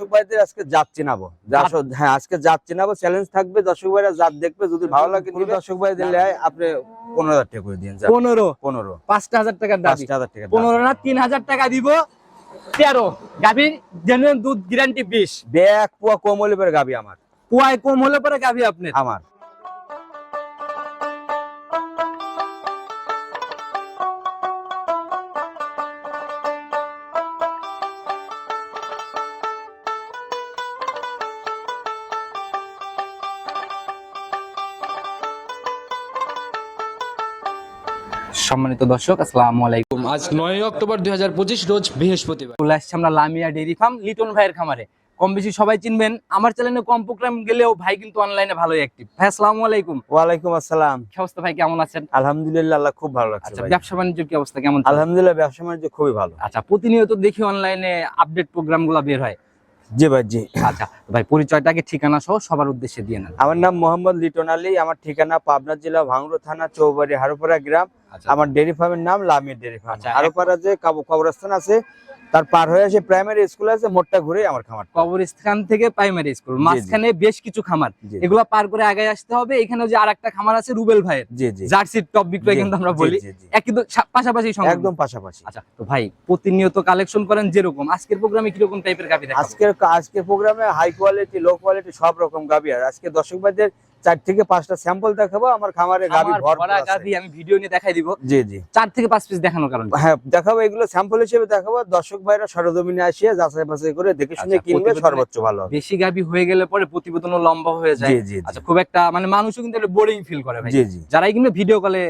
দর্শক ভাইদের আজকে জাত চিনাবো। হ্যাঁ আজকে জাত চিনাবো চ্যালেঞ্জ থাকবে দর্শক ভাইরা জাত দেখবে যদি ভালো লাগে দর্শক ভাই দিলে আপনি পনেরো হাজার টাকা করে দিন পনেরো। পনেরো। পাঁচটা হাজার টাকা পাঁচটা হাজার টাকা পনেরো না তিন হাজার টাকা দিব। তেরো। গাভি জেনুইন দুধ গ্যারান্টি বিশ। ব্যাগ পুয়া কম হলে পরে গাবি আমার। কুয়ায় কম হলে পরে গাভি আপনি আমার। সম্মানিত দর্শক আসসালামু আলাইকুম। আজ নয় অক্টোবর দুই রোজ বৃহস্পতিবার। চলে আসছে আমরা লামিয়া ডেইরি ফার্ম লিটন ভাইয়ের খামারে। কম বেশি সবাই চিনবেন আমার চ্যানেলে কম প্রোগ্রাম গেলেও ভাই কিন্তু অনলাইনে ভালোই অ্যাক্টিভ ভাই আসসালামু আলাইকুম। ওয়ালাইকুম আসসালাম। কি অবস্থা ভাই কেমন আছেন? আলহামদুলিল্লাহ আল্লাহ খুব ভালো লাগছে আচ্ছা ব্যবসা বাণিজ্যের কি অবস্থা কেমন? আলহামদুলিল্লাহ ব্যবসা বাণিজ্য খুবই ভালো। আচ্ছা প্রতিনিয়ত দেখি অনলাইনে আপডেট প্রোগ্রামগুলা বের হয়। জি ভাই জি। আচ্ছা ভাই পরিচয়টাকে ঠিকানা সহ সবার উদ্দেশ্যে দিয়ে নেন। আমার নাম মোহাম্মদ লিটন আলী আমার ঠিকানা পাবনা জেলা ভাঙড়ো থানা চৌবাড়ি হারোপাড়া গ্রাম। আচ্ছা। আমার ডেরি ফার্মের নাম লামের ডেরি ফার্ম। আচ্ছা, হারোপাড়া যে কাবু কবরস্থান আছে তার পার হয়ে এসে প্রাইমারি স্কুল আছে মোটটা ঘুরে আমার খামার। কবরস্থান থেকে প্রাইমারি স্কুল মাঝখানে বেশ কিছু খামার। এগুলা পার করে আগে আসতে হবে। এখানে যে আরেকটা খামার আছে রুবেল ভাইয়ের। জি জি। জার্সির টপ বিক্রয় কিন্তু আমরা বলি। জি, জি। এক কিন্তু সা- পাশাপাশি। একদম পাশাপাশি। আচ্ছা তো ভাই প্রতিনিয়ত কালেকশন করেন যেরকম। আজকের প্রোগ্রামে কীরকম টাইপের গাভি আজকের আজকের প্রোগ্রামে হাই কোয়ালিটি লো কোয়ালিটি সব রকম গাবি আর আজকে দর্শক ভাইদের চার থেকে পাঁচটা স্যাম্পল দেখাবো আমার খামারে ভরা গাভি আমি ভিডিও নিয়ে দেখাই দিব। জি জি। চার থেকে পাঁচ পিস দেখানোর কারণে হ্যাঁ দেখাবো এগুলো স্যাম্পল হিসেবে দেখাবো। দর্শক ভাইরা সরজমিনে আসিয়ে যাচাই বাছাই করে দেখে শুনে আচ্ছা, কিনবে সর্বোচ্চ ভালো বেশি গাভি হয়ে গেলে পরে প্রতিবেদনও লম্বা হয়ে যায়। জি জি। আচ্ছা খুব একটা মানে মানুষও কিন্তু বোরিং ফিল করে ভাই। জি জি। যারাই কিন্তু ভিডিও কলে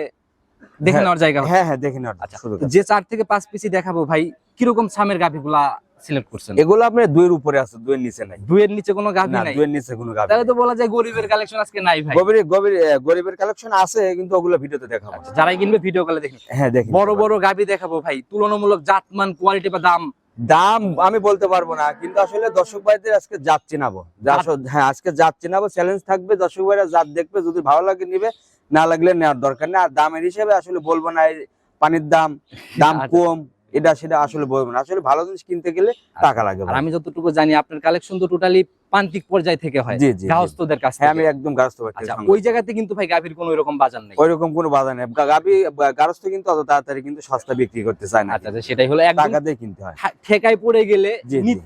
দেখে হ্যাঁ, নেওয়ার জায়গা হ্যাঁ। হ্যাঁ দেখে নেওয়ার আচ্ছা যে চার থেকে পাঁচ পিসি দেখাবো ভাই কীরকম সামের গাভিগুলা সিলেক্ট করছেন। এগুলো আপনার দুইয়ের উপরে আছে দুইয়ের নিচে নাই। দুইয়ের নিচে কোনো গাভি নাই? দুইয়ের নিচে কোনো গাবি তাহলে তো বলা যায় গরিবের কালেকশন আজকে নাই ভাই। গভীর গভীর গরিবের কালেকশন আছে কিন্তু ওগুলো ভিডিওতে দেখাবো। আচ্ছা, যারাই কিনবে ভিডিও কলে দেখি হ্যাঁ দেখি বড় বড় গাভি দেখাবো ভাই তুলনামূলক জাতমান কোয়ালিটি বা দাম। দাম আমি বলতে পারব না কিন্তু আসলে দর্শক ভাইদের আজকে জাত চিনাবো। আসলে- হ্যাঁ আজকে জাত চিনাবো চ্যালেঞ্জ থাকবে দর্শক ভাইরা জাত দেখবে যদি ভালো লাগে নিবে না লাগলে নেওয়ার দরকার নেই। আর দামের হিসেবে আসলে বলব না পানির দাম দাম আচ্ছা। কম এটা সেটা আসলে বলবেন আসলে ভালো জিনিস কিনতে গেলে টাকা লাগে আর আমি যতটুকু জানি আপনার কালেকশন তো টোটালি প্রান্তিক পর্যায় থেকে হয়। গাহস্থদের কাছ হ্যাঁ আমি একদম গারস্থ আচ্ছা ওই জায়গাতে কিন্তু ভাই গাভির কোনো এরকম বাজার নেই? ওইরকম কোনো বাজার নেই। গা- গাবি গারস্থ কিন্তু অত তাড়াতাড়ি কিন্তু সস্তা বিক্রি করতে চায় না। আচ্ছা আচ্ছা, সেটাই হলো একদম টাকা দিয়ে কিনতে হয়। ঠেকায় পড়ে গেলে।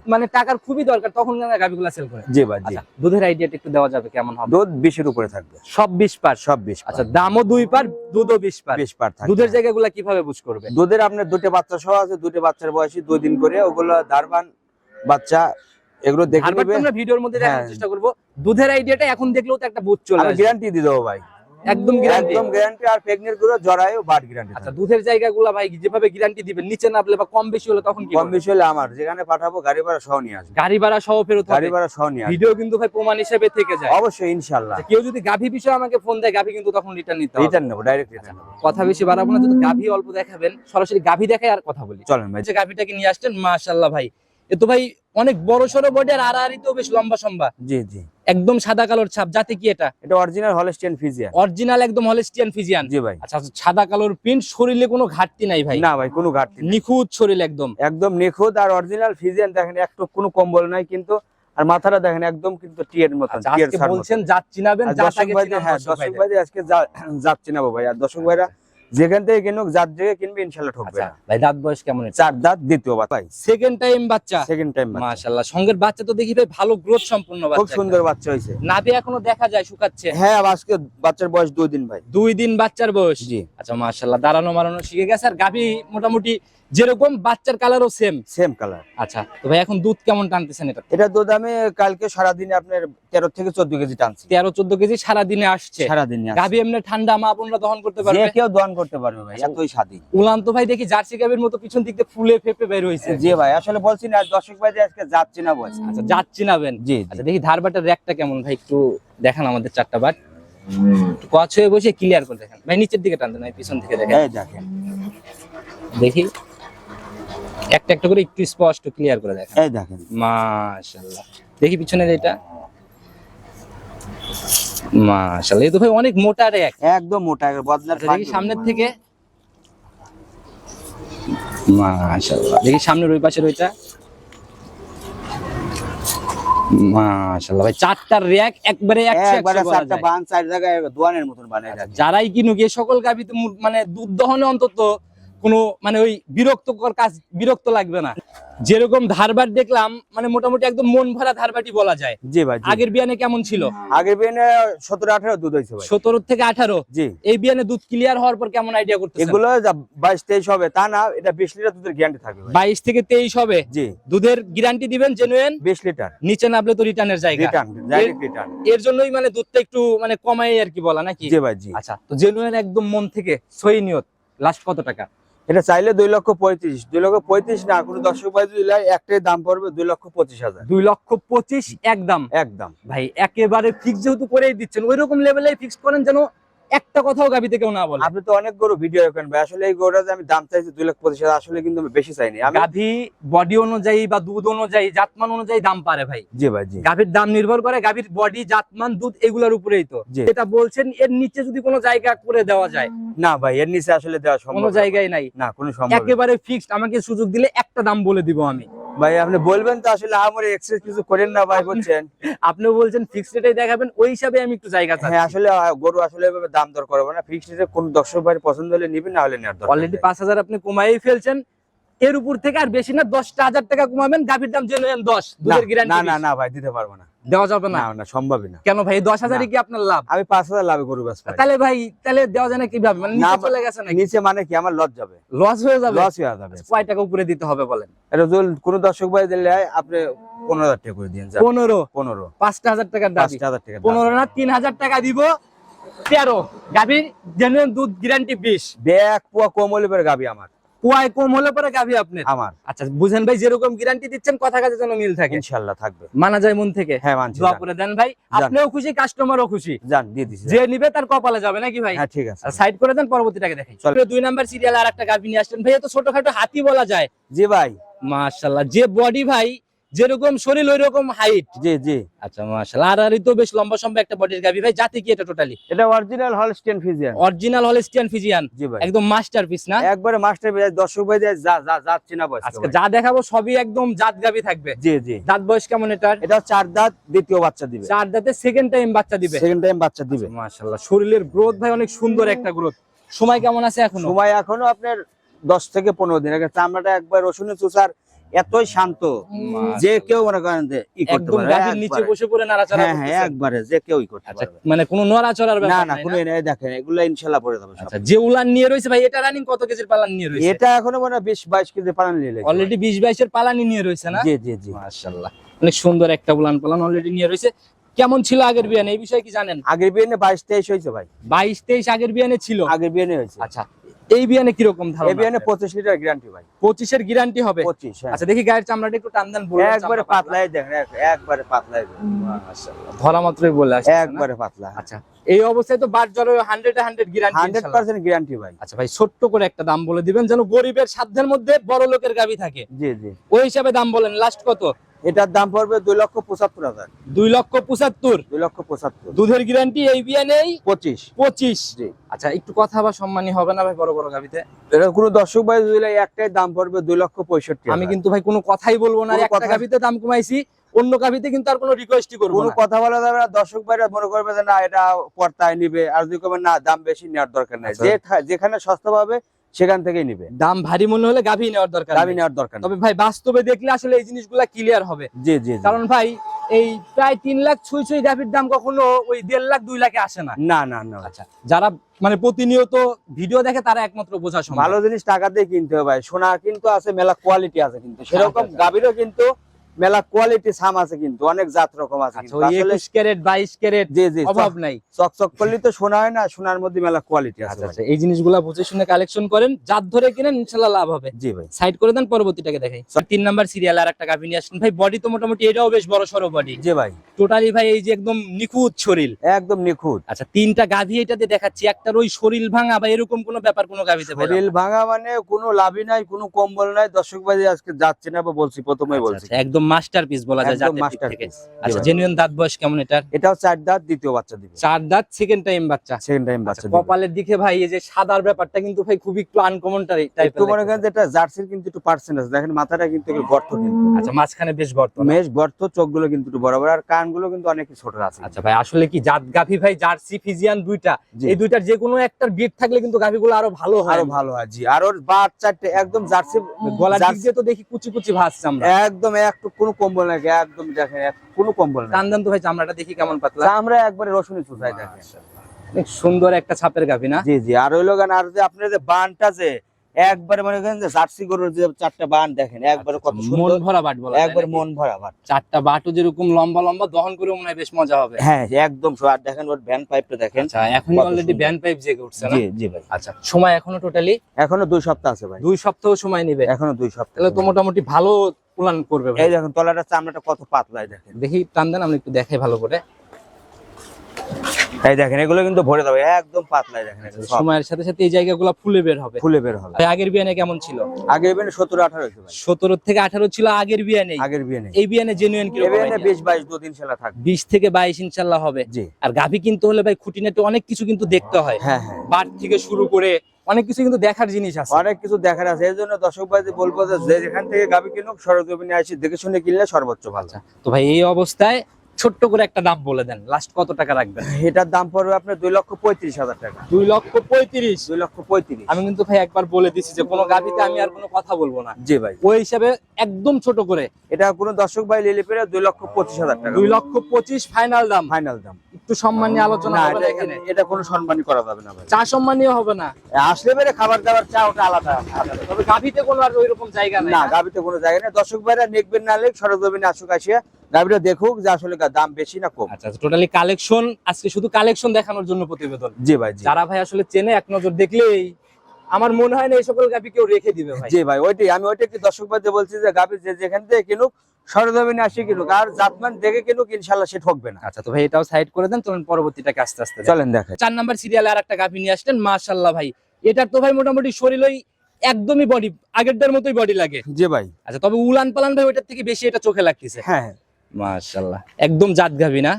মানে টাকার খুবই দরকার তখন গাভিগুলা সেল করে। জি ভাই জি। আচ্ছা দুধের আইডিয়াটা একটু দেওয়া যাবে কেমন হবে? দুধ বিশের উপরে থাকবে। সব বিশ পার? সব বিশ আচ্ছা দামও দুই পার দুধও বিশ পার। বিশ পার থাকবে। দুধের জায়গাগুলা কীভাবে বুঝ করবে? দুধের আপনার দুটো বাচ্চা সহ আছে দুটো বাচ্চার বয়সী দুই দিন করে। ওগুলো দারবান বাচ্চা এগুলো দেখে নেবে। আমরা ভিডিওর মধ্যে দেখানোর হ্যাঁ। চেষ্টা করব। দুধের আইডিয়াটা এখন দেখলেও তো একটা বুঝ চলে আসবে গ্যারান্টি দিয়ে দেবো ভাই। একদম গ্যারান্টি একদম গ্যারান্টি আরগুলো জরায়ু বাট গ্যারান্টি আচ্ছা দুধের জায়গাগুলা ভাই যেভাবে গ্যারান্টি দিবেন নিচে নামলে বা কম বেশি হলে তখন কি কম বেশি হলে আমার যেখানে পাঠাবো গাড়ি ভাড়া সহ নিয়ে আসবে। গাড়ি ভাড়া সহ ফেরত গাড়ি ভাড়া সহ নিয়ে ভিডিও কিন্তু ভাই প্রমাণ হিসেবে থেকে যায়। অবশ্যই ইনশাল্লাহ আচ্ছা, কেউ যদি গাভী বিষয়ে আমাকে ফোন দেয় গাভী কিন্তু তখন রিটার্ন নিতে হবে। রিটার্ন নেব ডাইরেক্ট রিটার্ন কথা বেশি বাড়াবো না যদি গাভী অল্প দেখাবেন সরাসরি গাভী দেখায় আর কথা বলি। চলেন ভাই। যে গাভীটাকে নিয়ে আসছেন মাশাআল্লাহ ভাই। এ তো ভাই অনেক বড় সড়ো বডি আর আড়াআড়িতেও বেশ লম্বা সম্বা জি জি। একদম সাদা কালোর ছাপ। যাতে কি এটা? এটা অরিজিনাল হলস্টিয়ান ফিজিয়ান অরিজিনাল একদম হলেস্টিয়ান ফিজিয়ান জি ভাই। আচ্ছা সাদা কালোর প্রিন্ট শরীরে কোনো ঘাটতি নাই ভাই? না ভাই কোনো ঘাটতি। নিখুঁত শরীর একদম। একদম নিখুঁত আর অরিজিনাল ফিজিয়ান দেখেন একটু কোনো কম্বল নাই কিন্তু আর মাথাটা দেখেন একদম কিন্তু টিয়ের মতন আচ্ছা, আজকে বলছেন জাত চিনাবেন আর জাত দর্শক আগে হ্যাঁ আজকে যাচ্ছে না ভাই। আর দর্শক ভাইরা যেখান থেকে কিনুক যার জায়গায় কিনবে ইনশাল্লাহ ঠকবে আচ্ছা ভাই দাঁত বয়স কেমন চার দাঁত দ্বিতীয় বাচ্চা। ভাই সেকেন্ড টাইম বাচ্চা? সেকেন্ড টাইম মাশাআল্লাহ সঙ্গের বাচ্চা তো দেখি ভাই ভালো গ্রোথ সম্পূর্ণ খুব সুন্দর বাচ্চা হয়েছে। নাভি এখনও দেখা যায় শুকাচ্ছে? হ্যাঁ আজকে বাচ্চার বয়স দুই দিন ভাই। দুই দিন বাচ্চার বয়স? জি। আচ্ছা মাশাআল্লাহ দাঁড়ানো মারানো শিখে গেছে। আর গাভী মোটামুটি যেরকম বাচ্চার কালারও সেম সেম কালার আচ্ছা তো ভাই এখন দুধ কেমন টানতেছেন এটা? এটা দুধ আমি কালকে সারাদিনে আপনার তেরো থেকে চোদ্দ কেজি টানছি। তেরো চোদ্দ কেজি সারা দিনে আসছে। সারাদিন গাভী এমনি ঠান্ডা মা বোনরা দহন করতে যে পারবে কেউ দহন করতে পারবে ভাই আচ্ছা, এতই স্বাধীন। উলান তো ভাই দেখি জার্সি গাভীর মতো পিছন দিক দিয়ে ফুলে ফেপে বের হয়েছে জি ভাই আসলে বলছি না দর্শক ভাই যে আজকে যাচ্ছি না বলছি। আচ্ছা যাচ্ছি না বেন জি আচ্ছা দেখি ধারবাটার র্যাকটা কেমন ভাই একটু দেখান আমাদের চারটা বাট একটু কচ হয়ে বসে ক্লিয়ার করে দেখেন। ভাই নিচের দিকে টানতেন ভাই পিছন থেকে দেখেন। এই দেখেন। দেখি। একটা একটা করে একটু স্পষ্ট ক্লিয়ার করে দেখেন। এই দেখেন। মাশাআল্লাহ। দেখি পিছনের এটা। মাশাআল্লাহ এই তো ভাই অনেক মোটা র্যাক একদম মোটা বদলার আচ্ছা দেখি সামনের থেকে। মাশাআল্লাহ দেখি সামনের ওই পাশের ওইটা। মাশাআল্লাহ ভাই চারটার র্যাক একবারে একশো একবারে চারটা বান চার জায়গায় দোয়ানের মতন বানায় আচ্ছা, যারাই কিনুক এই সকল মু- মানে দুধ দহনে অন্তত কোনো মানে ওই বিরক্তকর কাজ বিরক্ত লাগবে না। যেরকম ধারবাট দেখলাম মানে মোটামুটি একদম মন ভরা ধারবাটি বলা যায়। জি ভাই আগের বিয়ানে কেমন ছিল? আগের বিয়ে সতেরো আঠারো দুধ হয়েছে সতেরো থেকে আঠারো? জি। এই বিয়ানে দুধ ক্লিয়ার হওয়ার পর কেমন আইডিয়া করতেছেন? এগুলো বাইশ তেইশ হবে তা না এটা বিশ লিটার দুধের গ্যারান্টি থাকবে বাইশ থেকে তেইশ হবে? জি। দুধের গ্যারান্টি দিবেন জেনুয়েন বিশ লিটার। নিচে নামলে তো রিটার্নের জায়গা। রিটার্ন রিটার্ন এর জন্যই মানে দুধটা একটু মানে কমাই আর কি বলা নাকি? জি ভাই জি। আচ্ছা তো জেনুয়েন একদম মন থেকে সই নিয়ত। লাস্ট কত টাকা? এটা চাইলে দুই লক্ষ পঁয়ত্রিশ দুই লক্ষ পঁয়ত্রিশ না কোনো দর্শক ভাই যদি একটাই দাম পড়বে দুই লক্ষ পঁচিশ হাজার। দুই লক্ষ পঁচিশ একদম। একদম। ভাই একেবারে ফিক্স যেহেতু করেই দিচ্ছেন ওই রকম লেভেলে ফিক্স করেন যেন একটা কথাও গাবিতে কেউ না বলে। আপনি তো অনেক গরু ভিডিও দেখেন ভাই আসলে এই গরুটা আমি দাম চাইছি দুই লক্ষ পঁচিশ হাজার আসলে কিন্তু আমি বেশি চাইনি। আমি গাভী বডি অনুযায়ী বা দুধ অনুযায়ী জাতমান অনুযায়ী দাম পারে ভাই। জি ভাই জি। গাভীর দাম নির্ভর করে গাভীর বডি জাতমান দুধ এগুলোর উপরেই তো। এটা বলছেন এর নিচে যদি কোনো জায়গা করে দেওয়া যায়। না ভাই এর নিচে আসলে দেওয়া সম্ভব কোনো জায়গায় নাই। না কোনো সম্ভব একেবারে ফিক্সড আমাকে সুযোগ দিলে একটা দাম বলে দিব আমি। ভাই আপনি বলবেন তো আসলে আমার এক্সেস কিছু করেন না ভাই বলছেন আপনি বলছেন ফিক্সড রেটে দেখাবেন ওই হিসাবে আমি একটু জায়গা চাই হ্যাঁ আসলে গরু আসলে এভাবে দাম দর করব না। ফিক্সড রেটে কোন দর্শক ভাই পছন্দ হলে নেবেন না হলে নেওয়ার দরকার অলরেডি নেই। পাঁচ হাজার আপনি কমাই ফেলছেন এর উপর থেকে আর বেশি না দশটা হাজার টাকা কমাবেন গাভীর দাম জেনুয়েন দশ। দুধের না গ্যারান্টি না না ভাই দিতে পারব না। দেওয়া যাবে না? না না সম্ভবই না। কেন ভাই দশ হাজারই কি আপনার লাভ? আমি পাঁচ হাজার লাভে গরু তাহলে ভাই তাহলে দেওয়া যায় না কীভাবে? মানে নিচে চলে গেছে নাকি? নিচে মানে কি আমার লস যাবে। লস হয়ে যাবে? লস হয়ে যাবে। কয় টাকা উপরে দিতে হবে বলেন? এটা যদি কোনো দর্শক ভাই দিলে আপনি পনেরো হাজার টাকা করে দিন পনেরো? পনেরো। পাঁচটা হাজার টাকার দাবি। পাঁচটা হাজার টাকা পনেরো না তিন হাজার টাকা দিব। তেরো। গাভীর জেনুয়েন দুধ গ্যারান্টি বিশ। ব্যাগ পুয়া কম হলে পরে গাবি আমার। কুয়ায় কম হলে পরে গাভী আপনি আমার। আচ্ছা বুঝেন ভাই যেরকম গ্যারান্টি দিচ্ছেন কথা কাজে যেন মিল থাকে। ইনশাল্লাহ থাকবে। মানা যায় মন থেকে। হ্যাঁ মানছি দোয়া করে দেন ভাই। আপনিও খুশি কাস্টমারও খুশি। যান দিয়ে দিছি যে নিবে তার কপালে যাবে নাকি ভাই? হ্যাঁ ঠিক আছে। সাইড করে দেন পরবর্তীটাকে দেখাই। চল। দুই নাম্বার সিরিয়াল আর একটা গাভী নিয়ে আসলেন ভাই তো ছোটখাটো হাতি বলা যায়। জি ভাই। মাশাল্লাহ যে বডি ভাই যেরকম শরীর ওই রকম হাইট জি জি। আচ্ছা মাশাল্লাহ আর আরই তো বেশ লম্বা সম্ভব একটা বডির গাভী। ভাই জাতি কি এটা টোটালি এটা original Holstein Friesian original Holstein Friesian জি ভাই। একদম মাস্টারপিস না? একবারে মাস্টার ভাই দর্শক ভাই যা যা যাচ্ছে না বয়স আজকে যা দেখাবো সবই একদম জাত গাভী থাকবে। জি জি। দাঁত বয়স কেমন এটার? এটা চার দাঁত দ্বিতীয় বাচ্চা দিবে। চার দাঁতে সেকেন্ড টাইম বাচ্চা দিবে। সেকেন্ড টাইম বাচ্চা দিবে। মাশাল্লাহ শরীরের গ্রোথ ভাই অনেক সুন্দর একটা গ্রোথ সময় কেমন আছে এখনও? সময় এখনও আপনার দশ থেকে পনেরো দিন। আগে চামড়াটা একবার রসুনের চুষার এতই শান্ত যে কেউ মনে করেন যে একদম গাভীর নিচে বসে পড়ে নাড়াচাড়া হ্যাঁ হ্যাঁ একবারে যে কেউই করতে আচ্ছা পারবে। মানে কোনো নড়াচড়ার ব্যাপার না কোনো না? এনে দেখেন এগুলো ইনশাল্লাহ পড়ে যাবে আচ্ছা যে উলান নিয়ে রয়েছে ভাই এটা রানিং কত কেজির পালান নিয়ে রয়েছে? এটা এখনও মনে হয় বিশ বাইশ কেজি পালন নিয়ে লেগেছে। অলরেডি বিশ বাইশের পালানি নিয়ে রয়েছে না? জি জি জি। মাশাল্লাহ অনেক সুন্দর একটা উলান পালান অলরেডি নিয়ে রয়েছে। কেমন ছিল আগের বিয়ানে? এই বিষয়ে কি জানেন? আগের বিয়ে বাইশ তেইশ হয়েছে ভাই। বাইশ তেইশ আগের বিয়ানে ছিল। আগের বিয়ে হয়েছে। আচ্ছা এই বিয়ানে কীরকম ধারণা? বিয়ে আপনার? পঁচিশ লিটার গ্যারান্টি ভাই। পঁচিশের গ্যারান্টি হবে? পঁচিশ হ্যাঁ। আচ্ছা দেখি গায়ের চামড়াটা একটু টান দেন বলুন একবারে পাতলাই দেখেন একবারে পাতলাই মাশাআল্লাহ, ধরা মাত্রই বলে আসছে একবারে পাতলা আচ্ছা এই অবস্থায় তো বার জ্বর hundred hundred guarantee hundred percent guarantee ভাই। আচ্ছা ভাই ছোট্ট করে একটা দাম বলে দিবেন যেন গরিবের সাধ্যের মধ্যে বড় লোকের গাবি থাকে। জি জি। ওই হিসাবে দাম বলেন লাস্ট কত? এটার দাম পড়বে দুই লক্ষ পঁচাত্তর হাজার। দুই লক্ষ পঁচাত্তর? দুই লক্ষ পঁচাত্তর। দুধের গ্যারান্টি এই বিয়ে নেই? পঁচিশ। পঁচিশ। জি। আচ্ছা একটু কথা বা সম্মানী হবে না ভাই বড় বড় গাবিতে? এটা কোনো দর্শক ভাই দিলে একটাই দাম পড়বে দুই লক্ষ পঁয়ষট্টি আমি কিন্তু ভাই কোনো কথাই বলব না একটা গাবিতে দাম কমাইছি অন্য গাবিতে কিন্তু আর কোনো রিকোয়েস্টই করব কোনো কথা বলা যাবে না দর্শক ভাইরা মনে করবে যে না এটা পর্তায় নিবে আর যদি না দাম বেশি নেওয়ার দরকার নাই। আচ্ছা। যেখানে সস্তা পাবে সেখান থেকেই নিবে। দাম ভারী মনে হলে গাভী নেওয়ার দরকার নেই। নেওয়ার দরকার তবে ভাই বাস্তবে দেখলে আসলে এই জিনিসগুলা ক্লিয়ার হবে। জি জি। কারণ ভাই এই প্রায় তিন লাখ ছুঁই ছুঁই গাভীর দাম কখনো ওই দেড় লাখ দুই লাখে আসে না। না না না। আচ্ছা যারা মানে প্রতিনিয়ত ভিডিও দেখে তারা একমাত্র বোঝা সম্ভব। ভালো জিনিস টাকা দিয়ে কিনতে হবে ভাই। সোনা কিন্তু আছে মেলা কোয়ালিটি আছে কিন্তু। সেরকম আচ্ছা। গাভীরও কিন্তু মেলা কোয়ালিটি সাম আছে কিন্তু অনেক জাত রকম আছে আচ্ছা একুশ ক্যারেট বাইশ ক্যারেট জি জি অভাব নাই। চকচক করলে তো সোনা হয় না সোনার মধ্যে মেলা কোয়ালিটি আছে আচ্ছা। আচ্ছা এই জিনিসগুলা বুঝে শুনে কালেকশন করেন জাত ধরে কিনেন ইনশাল্লাহ লাভ হবে। জি ভাই। সাইড করে দেন পরবর্তীটাকে দেখাই। তিন নাম্বার সিরিয়াল আর একটা গাভী নিয়ে আসলেন ভাই বডি তো মোটামুটি এটাও বেশ বড় সড়ো বডি জি ভাই। টোটালি ভাই এই যে একদম নিখুঁত শরীর। একদম নিখুঁত। আচ্ছা তিনটা গাভী এটাতে দেখাচ্ছি। একটার ওই শরীর ভাঙা বা এরকম কোনো ব্যাপার কোনো গাভীতে শরীর ভাঙা মানে কোনো লাভই নাই কোনো কম্বল নাই। দর্শক ভাই আজকে যাচ্ছে না বা বলছি প্রথমেই আচ্ছা, বলছি। আচ্ছা, একদম মাস্টারপিস বলা যায় জাতের দিক থেকে। আচ্ছা জেনুইন দাঁত বয়স কেমন এটার? এটাও চার দাঁত দ্বিতীয় বাচ্চা দিবে। চার দাঁত সেকেন্ড টাইম বাচ্চা। সেকেন্ড টাইম বাচ্চা কপালের দিকে ভাই এই যে সাদার ব্যাপারটা কিন্তু ভাই খুব একটু আনকমন টাইপ একটু মনে করেন যে এটা জার্সির কিন্তু একটু পার্সেন্ট আছে দেখেন মাথাটা কিন্তু একটু গর্ত কিন্তু। আচ্ছা মাঝখানে বেশ গর্ত? গর্ত চোখগুলো কিন্তু একটু বড় বড় আর কানগুলো কিন্তু অনেক ছোট আছে। আচ্ছা ভাই আসলে কি জাত গাভি ভাই জার্সি ফিজিয়ান দুইটা। এই দুইটার যে কোনো একটার বিট থাকলে কিন্তু গাভিগুলো আরও ভালো হয়। আরও ভালো হয় জি। আর ওর বাট চারটে একদম জার্সি জার্সি দিয়ে তো দেখি কুচি কুচি ভাসছে আমরা। একদম একটু কোনো কম্বল নাকি একদম দেখেন কোনো কম্বল না তো ভাই চামড়াটা দেখি কেমন পাতলা? আমরা একবারে রসুনি চুষাই দেখেন। অনেক সুন্দর একটা ছাপের গাভি না? জি জি আর ওই লোক আর যে আপনার যে বানটা যে একবারে মনে করেন যে জার্সি গরুর যে চারটা বান দেখেন একবারে কত মন ভরা বাট বলা একবার মন ভরা বাট। চারটা বাটও যেরকম লম্বা লম্বা দহন করে মনে হয় বেশ মজা হবে। হ্যাঁ একদম আর দেখেন ওর ভ্যান পাইপটা দেখেন। আচ্ছা এখনই কত অলরেডি। ব্যান্ড পাইপ জেগে উঠছে না? জি জি ভাই। আচ্ছা সময় এখনও টোটালি এখনও দুই সপ্তাহ আছে ভাই। দুই সপ্তাহ সময় নেবে। এখনও দুই সপ্তাহ তাহলে তো মোটামুটি ভালো করবে এই দেখেন তলাটা চামড়াটা কত পাতলায় দেখেন। দেখি টান দেন আমরা একটু দেখাই ভালো করে। এই দেখেন এগুলো কিন্তু ভরে একদম দেখেন সময়ের সাথে সাথে এই জায়গাগুলো ফুলে বের হবে। ফুলে বের হবে। আগের বিয়ানে কেমন ছিল? আগে এবেন সতেরো আঠারো হয়েছে ভাই। সতেরো থেকে আঠারো ছিল আগের বিয়ানে। আগের বিয়ে এই বিয়ানে জেনুইন এবেন বিশ বাইশ দু তিন সেলা থাকবে। বিশ থেকে বাইশ ইনশাল্লাহ হবে। আর গাভী কিনতে হলে ভাই খুঁটিনাটি অনেক কিছু কিন্তু দেখতে হয়। হ্যাঁ হ্যাঁ। বাট থেকে শুরু করে অনেক কিছু কিন্তু দেখার জিনিস আছে। অনেক কিছু দেখার আছে। এই জন্য দর্শক ভাই বলব যে যেখান থেকে গাবি কিনুক সরজমিনে আসি দেখে শুনে কিনলে সর্বোচ্চ ভালো। তো ভাই এই অবস্থায় ছোট্ট করে একটা দাম বলে দেন। লাস্ট কত টাকা রাখবেন? এটার দাম পড়বে আপনার দুই লক্ষ পঁয়ত্রিশ হাজার টাকা। দুই লক্ষ পঁয়ত্রিশ? দুই লক্ষ পঁয়ত্রিশ। আমি কিন্তু ভাই একবার বলে দিছি যে কোনো গাভিতে আমি আর কোনো কথা বলব না। জি ভাই। ওই হিসাবে একদম ছোট করে। এটা কোনো দর্শক ভাই লিলে পেরে দুই লক্ষ পঁচিশ হাজার টাকা। দুই লক্ষ পঁচিশ ফাইনাল দাম। ফাইনাল দাম। একটু সম্মান নিয়ে আলোচনা হবে এটা এখানে? এটা কোনো সম্মানই করা যাবে না ভাই। চা সম্মানীয় হবে না? আসলে বেড়ে খাবার দাবার চা ওটা আলাদা। তবে গাভিতে কোনো আর ওই রকম জায়গা নাই না না? গাবিতে কোনো জায়গা নেই। দর্শক ভাইরা নেকবেন না লেখ সরজমিনে আসুক আসিয়া গাবিটা দেখুক যে আসলে দাম বেশি না কম। আচ্ছা টোটালি কালেকশন আজকে শুধু কালেকশন দেখানোর জন্য প্রতিবেদন। জি ভাই যারা ভাই আসলে চেনে এক নজর দেখলেই আমার মনে হয় না এই সকল গাভি কেউ রেখে দিবে ভাই। জি ভাই ওইটাই। আমি ওইটা কি দর্শক ভাইদের বলছি যে গাবি যে যেখান থেকে কিনুক সরজমিনে আসি কিনুক আর জাতমান দেখে কিনুক ইনশাল্লাহ সে ঠকবে না। আচ্ছা তো ভাই এটাও সাইড করে দেন চলুন পরবর্তীটাকে আস্তে আস্তে চলেন দেখেন চার নাম্বার সিরিয়ালে আর একটা গাভি নিয়ে আসলেন মাশাল্লাহ ভাই। এটার তো ভাই মোটামুটি শরীর ওই একদমই বডি আগেরটার মতোই বডি লাগে। জি ভাই। আচ্ছা তবে উলান পালান ভাই ওইটার থেকে বেশি এটা চোখে লাগতেছে। হ্যাঁ হ্যাঁ। মাশাল্লাহ একদম জাত গাভি না?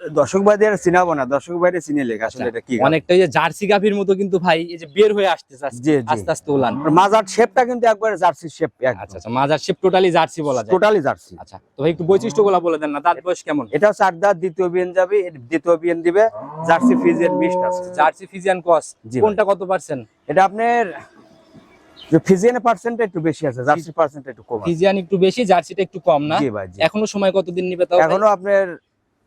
দর্শক ভাইদের চিনাবো না দর্শক ভাইদের চিনে আসলে আচ্ছা, এটা কি অনেকটা যে জার্সি গাভির মতো কিন্তু ভাই এই যে বের হয়ে আসতেছে আস্তে- আস্তে উলান মাজার শেপটা কিন্তু একবারে জার্সি শেপ আচ্ছা আচ্ছা মাজার শেপ টোটালি জার্সি বলা যায়। Totally Jersey. আচ্ছা তো ভাই একটু বৈশিষ্ট্যগুলো বলে দেন না দাঁত বয়স কেমন? এটা চার দাঁত দ্বিতীয় বিয়েন যাবে দ্বিতীয় বিয়েন দিবে জার্সি ফিজের মিক্সড আছে। জার্সি ফিজিয়ান কস কোনটা কত পার্সেন্ট এটা আপনার যে ফিজিয়ানের পার্সেন্ট একটু বেশি আছে জার্সি পার্সেন্ট একটু কম ফিজিয়ান একটু বেশি জার্সিটা একটু কম না? এখনও সময় কতদিন নিবে তাও এখনও আপনার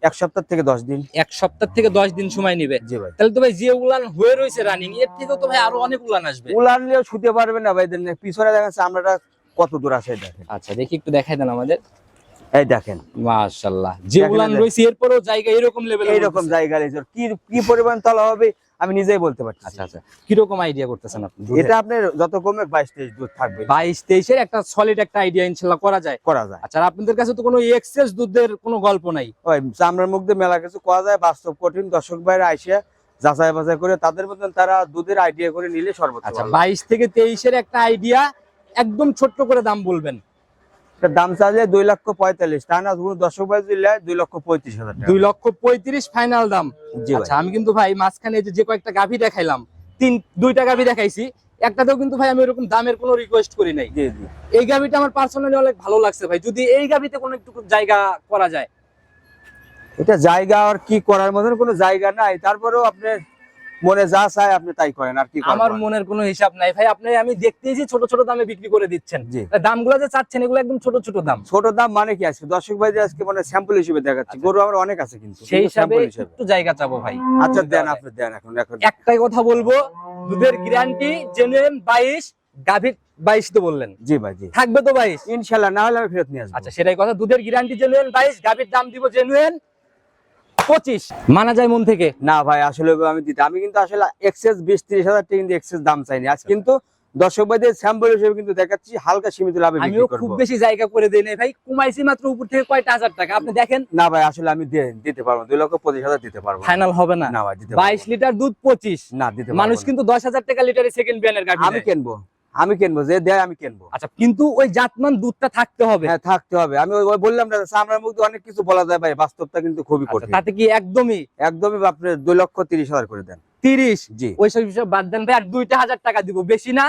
এক সপ্তাহ থেকে দশ দিন। এক সপ্তাহ থেকে দশ দিন সময় নিবে। জি ভাই। তাহলে তো ভাই যে উলান হয়ে রয়েছে রানিং এর থেকেও তো ভাই আরও অনেক উলান আসবে। উলান নিয়েও শুতে পারবে না ভাই পিছনে দেখাচ্ছে আমরা কত দূর আছে আচ্ছা দেখি একটু দেখাই দেন আমাদের। এই দেখেন। মাশাআল্লাহ। যে উলান। রয়েছে এরপরেও জায়গা এরকম লেভেল এইরকম জায়গা রয়েছে কি কি পরিমাণ তলা হবে আমি নিজেই বলতে পারছি আচ্ছা আচ্ছা। কীরকম আইডিয়া করতেছেন আপনি? এটা আপনার যত কমে বাইশ তেইশ দুধ থাকবে। বাইশ তেইশের একটা সলিড একটা আইডিয়া ইনশাল্লাহ করা যায়। করা যায়। আচ্ছা আপনাদের কাছে তো কোনো এক্সেস দুধের কোনো গল্প নাই। ওই চামড়ার মুখ দিয়ে মেলা কিছু করা যায় বাস্তব কঠিন। দর্শক বাইরে আইসে যাচাই বাছাই করে তাদের মতন তারা দুধের আইডিয়া করে নিলে সর্বোচ্চ আচ্ছা। বাইশ থেকে তেইশের একটা আইডিয়া একদম ছোট্ট করে দাম বলবেন। দাম চাইলে দুই লক্ষ পঁয়তাল্লিশ তা না কোনো দর্শক ভাই দিলে দুই লক্ষ পঁয়ত্রিশ হাজার দুই লক্ষ পঁয়ত্রিশ ফাইনাল দাম। আচ্ছা আমি কিন্তু ভাই মাঝখানে যে কয়েকটা গাভি দেখাইলাম তিন দুইটা গাভি দেখাইছি একটাতেও কিন্তু ভাই আমি এরকম দামের কোনো রিকোয়েস্ট করি নাই। এই গাভিটা আমার পার্সোনালি অনেক ভালো লাগছে ভাই। যদি এই গাভিতে কোনো একটু জায়গা করা যায়। এটা জায়গা আর কি করার মতন কোনো জায়গা নাই। তারপরেও আপনি মনে যা চায় আপনি তাই করেন আর কি আমার মনের কোনো হিসাব নাই। ভাই আপনি আমি দেখতেইছি ছোট ছোট দামে বিক্রি করে দিচ্ছেন। দামগুলো যে চাচ্ছেন এগুলো একদম ছোট ছোট দাম। ছোট দাম মানে কি আছে? দর্শক ভাই আজকে মানে স্যাম্পল হিসেবে দেখাচ্ছি গরু আমার অনেক আছে কিন্তু আচ্ছা। সেই হিসাবে একটু জায়গা চাবো ভাই। আচ্ছা দেন আপনি দেন এখন এখন। একটাই কথা বলব দুধের গ্যারান্টি জেনুইন বাইশ গাভীর বাইশ তো বললেন। জি ভাই জি। থাকবে তো বাইশ? ইনশাল্লাহ না হলে আমি ফেরত নিয়ে আসব। আচ্ছা সেটাই কথা দুধের গ্যারান্টি জেনুইন বাইশ গাভীর দাম দিব জেনুইন পঁচিশ। মানা যায় মন থেকে? না ভাই আসলে আমি দিতে আমি কিন্তু আসলে এক্সেস বিশ ত্রিশ হাজার টাকা কিন্তু এক্সেস দাম চাইনি। আজ কিন্তু দর্শক ভাইদের স্যাম্পল হিসেবে কিন্তু দেখাচ্ছি হালকা সীমিত লাভে আমিও খুব বেশি জায়গা করে দেই নাই ভাই কমাইছি মাত্র উপর থেকে কয়টা হাজার টাকা? আপনি দেখেন। না ভাই আসলে আমি দিতে পারব দুই লক্ষ পঁচিশ হাজার দিতে পারব ফাইনাল হবে না? না ভাই দিতে বাইশ লিটার দুধ পঁচিশ। না দিতে মানুষ কিন্তু দশ হাজার টাকা লিটারে সেকেন্ড বিয়ানের গাভি আমি। কিনবো। আমি কিনবো যে দেয় আমি কিনবো। আচ্ছা কিন্তু ওই জাতমান দুধটা থাকতে হবে। হ্যাঁ থাকতে হবে। আমি ওই বললাম না সামনের মধ্যে অনেক কিছু বলা যায় ভাই বাস্তবটা কিন্তু খুবই আচ্ছা, কঠিন। তাতে কি একদমই? একদমই আপনি দুই লক্ষ তিরিশ হাজার করে দেন। তিরিশ? জি। ওই সব বিষয়ে বাদ দেন ভাই আর দুইটা হাজার টাকা দিব। বেশি না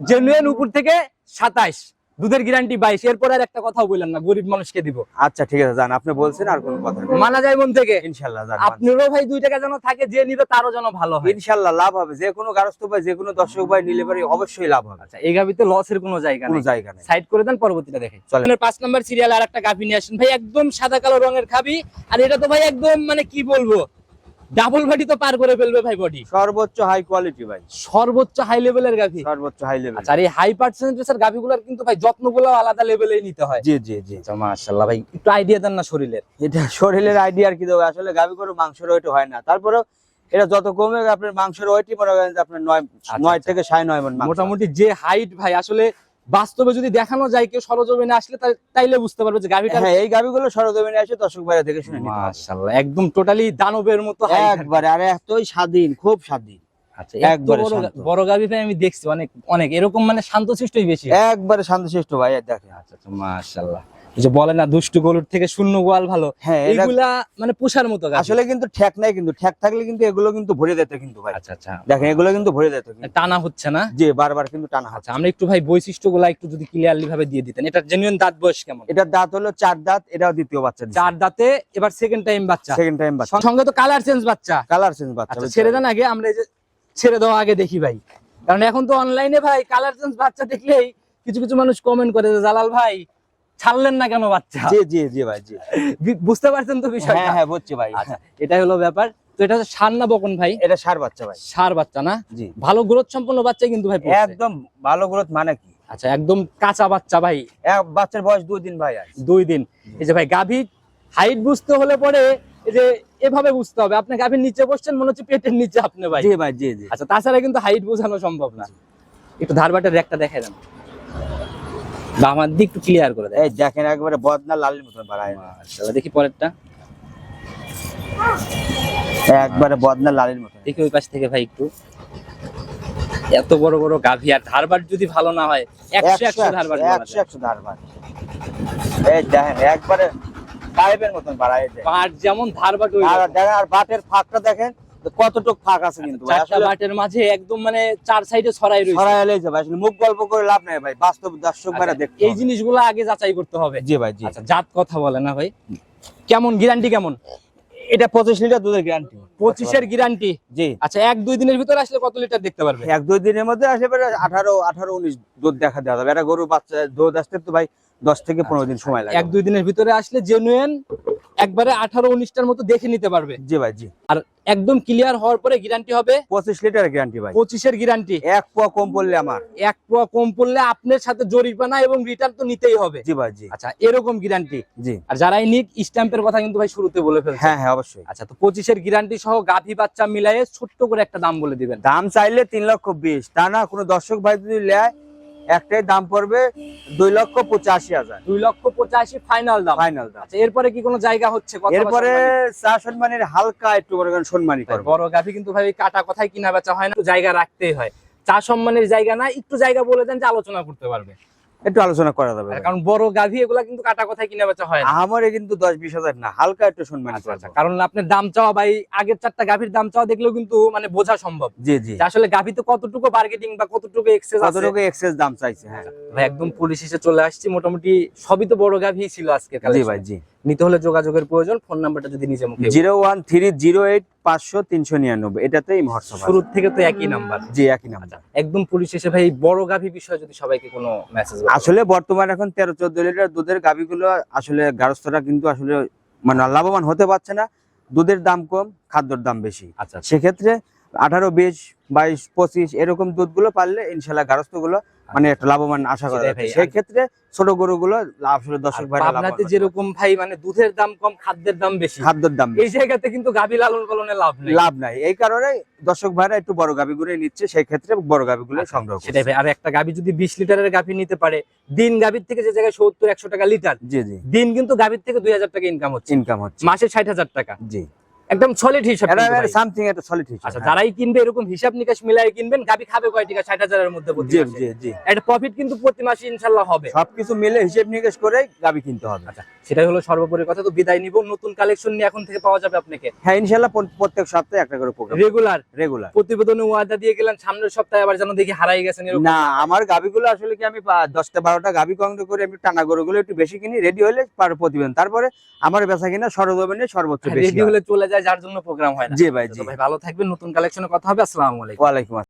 জেনুয়েন উপর থেকে সাতাইশ। দুধের গ্যারান্টি বাইশ। এরপর আর একটা কথাও বললেন না গরিব মানুষকে দিব। আচ্ছা ঠিক আছে আপনি বলছেন আর কোনো কথা মানা যায় মন থেকে। ইনশাল্লাহ আপনারও ভাই দুই টাকা যেন থাকে যে নিবে তারও যেন ভালো হয়। ইনশাল্লাহ লাভ হবে। যে কোনো গারস্থ ভাই যে কোনো দর্শক ভাই নিলে পারে অবশ্যই লাভ হবে। আচ্ছা এই গাভিতে লসের কোনো জায়গা কোনো জায়গা নেই। সাইড করে দেন পরবর্তীটা দেখে চলেন। পাঁচ নাম্বার সিরিয়াল আর একটা গাভি নিয়ে আসেন। ভাই একদম সাদা কালো রঙের খাবি। আর এটা তো ভাই একদম মানে কি বলব? ডাবল বডি তো পার করে ফেলবে ভাই বডি সর্বোচ্চ হাই কোয়ালিটি ভাই। সর্বোচ্চ হাই লেভেলের গাভি। সর্বোচ্চ হাই লেভেল আচ্ছা এই হাই পার্সেন্টেজের গাভিগুলোর কিন্তু ভাই যত্নগুলো আলাদা লেভেলেই নিতে হয়। জি জি জি। আচ্ছা মাশাআল্লাহ ভাই একটু আইডিয়া দেন না শরীরের। এটা শরীরের আইডিয়া আর কি দেবো? আসলে গাভি করে মাংসের ওয়েট হয় না। তারপরেও এটা যত কমে আপনার মাংসের ওয়েটই মনে করেন আপনার নয় নয় আচ্ছা। থেকে সাড়ে নয় মন। মোটামুটি যে হাইট ভাই আসলে বাস্তবে যদি দেখানো যায় কেউ সরজমিনে আসলে তাইলে বুঝতে পারবে যে গাভিটা হ্যাঁ এই গাভিগুলো সরজমিনে আসে দশক বাইরে থেকে শুনে মাশাআল্লাহ একদম টোটালি দানবের মতো একবারে আর এতই স্বাধীন খুব স্বাধীন। আচ্ছা বড় গাভী ভাই আমি দেখছি অনেক অনেক। এরকম মানে শান্তশিষ্টই বেশি। একবারে শান্তশিষ্ট ভাই দেখে আচ্ছা আচ্ছা মাশাআল্লাহ। যে বলে না দুষ্টু গরুর থেকে শূন্য গোয়াল ভালো হ্যাঁ এটা এইগুলা মানে পোষার মতো আসলে কিন্তু ঠেক নাই কিন্তু ঠেক থাকলে কিন্তু এগুলো কিন্তু ভরে যেত কিন্তু ভাই। আচ্ছা আচ্ছা। দেখেন এগুলো কিন্তু ভরে যেত টানা হচ্ছে না? জি বারবার কিন্তু টানা আচ্ছা হচ্ছে। আমরা একটু ভাই বৈশিষ্ট্যগুলা একটু যদি ক্লিয়ারলি ভাবে দিয়ে দিতেন এটা জেনুইন দাঁত বয়স কেমন? এটার দাঁত হলো চার দাঁত এটাও দ্বিতীয় বাচ্চা চার দাঁতে এবার সেকেন্ড টাইম বাচ্চা। সেকেন্ড টাইম বাচ্চা। সঙ্গে তো কালার চেঞ্জ বাচ্চা। কালার চেঞ্জ বাচ্চা ছেড়ে দেন আগে আমরা এই যে ছেড়ে দেওয়া আগে দেখি ভাই। কারণ এখন তো অনলাইনে ভাই কালার চেঞ্জ বাচ্চা দেখলেই কিছু কিছু মানুষ কমেন্ট করে যে জালাল ভাই ছাড়লেন না কেন বাচ্চা? জি জি জি ভাই জি। বুঝতে পারছেন তো বিষয়টা? হ্যাঁ হ্যাঁ বুঝছি ভাই। আচ্ছা এটাই হলো ব্যাপার। তো এটা হচ্ছে সার না বকন ভাই? এটা সার বাচ্চা ভাই। সার বাচ্চা না? জি। ভালো গ্রোথ সম্পন্ন বাচ্চা কিন্তু ভাই একদম ভালো গ্রোথ মানে কি? আচ্ছা একদম কাঁচা বাচ্চা ভাই। এক বাচ্চার বয়স দুই দিন ভাই দুই দিন। এই যে ভাই গাভী হাইট বুঝতে হলে পরে এই যে এভাবে বুঝতে হবে। আপনি গাভীর নিচে বসছেন মনে হচ্ছে পেটের নিচে আপনি ভাই। জি ভাই জি জি। আচ্ছা তাছাড়া কিন্তু হাইট বোঝানো সম্ভব না। একটু ধারবাটের রেকটা দেখে দেন। বা আমার দিক একটু ক্লিয়ার করে দেয়। এই দেখেন একবারে বদনা লালের মতন বাড়ায়। মাশাআল্লাহ। দেখি পরেরটা। একবারে বদনা লালের মতন। দেখি ওই পাশ থেকে ভাই একটু। এত বড় বড় গাভী আর ধারবাট যদি ভালো না হয় একশো একশো ধারবাট বলা একশো একশো ধারবার। এই দেখেন একবারে পাইপের মতন বাড়ায় দেয়। পাট যেমন ধারবাট ওই আর বাটের ফাঁকটা দেখেন কতটুক ফাঁক আছে কিন্তু। চারটা বাটের মাঝে একদম মানে চার সাইডে ছড়াই রয়েছে। ছড়াই যে ভাই আসলে মুখ গল্প করে লাভ নাই ভাই বাস্তব দর্শক ভাইরা আচ্ছা, দেখতে এই জিনিসগুলো আগে যাচাই করতে হবে। জি ভাই জি। আচ্ছা জাত কথা বলে না ভাই। কেমন গ্যারান্টি কেমন? এটা পঁচিশ লিটার দুধের গ্যারান্টি পঁচিশের গ্যারান্টি জি। আচ্ছা এক দুই দিনের ভিতরে আসলে কত লিটার দেখতে পারবে? এক দুই দিনের মধ্যে আসলে আঠারো আঠারো উনিশ দুধ দেখা দেওয়া যাবে। এটা গরু বাচ্চা দুধ আসতে তো ভাই দশ থেকে পনেরো দিন সময় লাগে। এক দুই দিনের ভিতরে আসলে জেনুইন একবারে আঠারো উনিশটার মতো দেখে নিতে পারবে। জি ভাই জি। আর একদম ক্লিয়ার হওয়ার পরে গ্যারান্টি হবে? পঁচিশ লিটার গ্যারান্টি ভাই। পঁচিশের গ্যারান্টি এক পোয়া কম পড়লে আমার। এক পোয়া কম পড়লে আপনার সাথে জরিমানা এবং রিটার্ন তো নিতেই হবে। জি ভাই জি। আচ্ছা এরকম গ্যারান্টি জি। আর যারাই নিক স্ট্যাম্পের কথা কিন্তু ভাই শুরুতে বলে ফেলছে। হ্যাঁ হ্যাঁ অবশ্যই। আচ্ছা তো পঁচিশের গ্যারান্টি সহ গাভী বাচ্চা মিলায়ে ছোট্ট করে একটা দাম বলে দিবেন। দাম চাইলে তিন লক্ষ বিশ। তা না কোনো দর্শক ভাই যদি নেয় একটাই দাম পড়বে দুই লক্ষ পঁচাশি হাজার। দুই লক্ষ পঁচাশি ফাইনাল দাম। ফাইনাল দাম। আচ্ছা এরপরে কি কোনো জায়গা হচ্ছে এরপরে চা সম্মানের হালকা একটু বড় করে বড় গাভী কিন্তু ভাই কাটা কথায় কিনা বেচা হয় না জায়গা রাখতেই হয়। চা সম্মানের জায়গা না একটু জায়গা বলে দেন যে আলোচনা করতে পারবে। একটু আলোচনা করা যাবে কারণ বড় গাভী এগুলা কিন্তু কাটা কথাই কিনা বেচা হয় আমারে কিন্তু দশ বিশ হাজার না হালকা একটু সম্মান আচ্ছা আচ্ছা কারণ আপনার দাম চাওয়া ভাই আগের চারটা গাভীর দাম চাওয়া দেখলেও কিন্তু মানে বোঝা সম্ভব। জি জি। আসলে গাভীতে কতটুকু বার্গেটিং বা কতটুকু এক্সেস কতটুকু এক্সেস দাম চাইছে হ্যাঁ। ভাই একদম পুলিশ এসে চলে আসছি মোটামুটি সবই তো বড় গাভী ছিল আজকে জি ভাই জি। নিতে হলে যোগাযোগের প্রয়োজন ফোন নাম্বারটা যদি নিজে মুখে zero one three zero eight পাঁচশো তিনশো নিরানব্বই। এটাতেই হোয়াটসঅ্যাপ শুরু থেকে তো একই নাম্বার। জি একই নাম্বার। একদম পুলিশ এসে ভাই বড় গাভী বিষয়ে যদি সবাইকে কোনো মেসেজ আসলে বর্তমান এখন তেরো চোদ্দ লিটার দুধের গাভিগুলো আসলে গারস্থরা কিন্তু আসলে মানে লাভবান হতে পারছে না। দুধের দাম কম খাদ্যর দাম বেশি। আচ্ছা আচ্ছা। সেক্ষেত্রে আঠারো বিশ বাইশ পঁচিশ এরকম দুধগুলো পারলে ইনশাল্লাহ গারস্থগুলো মানে একটা লাভবান আশা করা ভাই। সেই ক্ষেত্রে ছোট গরুগুলো আসলে দর্শক ভাই পাবনাতে যেরকম ভাই মানে দুধের দাম কম খাদ্যের দাম বেশি। খাদ্যের দাম এই জায়গাতে কিন্তু গাভী লালন পালনে লাভ নেই। লাভ নাই। এই কারণে দর্শক ভাইরা একটু বড় গাভিগুলো নিচ্ছে সেই ক্ষেত্রে বড় গাভিগুলো সংগ্রহ সেটাই ভাই। আর একটা গাভী যদি বিশ লিটারের গাভী নিতে পারে দিন গাভীর থেকে যে জায়গায় সত্তর একশো টাকা লিটার জি জি। দিন কিন্তু গাভীর থেকে দুই হাজার টাকা ইনকাম হচ্ছে। ইনকাম হচ্ছে। মাসে ষাট হাজার টাকা। জি। একদম সলিড হিসাব সামথিং একটা সলিড হিসাব আচ্ছা হ্যাঁ। যারাই কিনবে এরকম হিসাব নিকাশ মিলাই কিনবেন গাবি খাবে কয় টাকা? ষাট হাজারের মধ্যে জি। জি জি। একটা প্রফিট কিন্তু প্রতি মাসে ইনশাল্লাহ হবে। সবকিছু মিলে হিসেব নিকেশ করে গাবি কিনতে হবে। আচ্ছা সেটাই হলো সর্বোপরি কথা তো বিদায় নিব। নতুন কালেকশন নিয়ে এখন থেকে পাওয়া যাবে আপনাকে? হ্যাঁ ইনশাল্লাহ প্র- প্রত্যেক সপ্তাহে একটা করে প্রোগ্রাম রেগুলার রেগুলার প্রতিবেদনে ওয়াদা দিয়ে গেলেন সামনের সপ্তাহে আবার যেন দেখি হারাই গেছেন এরকম। না আমার গাবিগুলো আসলে কি আমি পা- দশটা বারোটা গাবি সংগ্রহ করে আমি টানা গরুগুলো একটু বেশি কিনি রেডি হলে পার প্রতিবেদন। তারপরে আমার বেচা কিনা সরজমিনে সর্বোচ্চ বেশি রেডি হলে চলে যায়। যার জন্য প্রোগ্রাম হয় না। জি ভাই জি। ভাই ভালো থাকবেন নতুন কালেকশনে কথা হবে আসসালামু আলাইকুম। ওয়ালাইকুম আসসালাম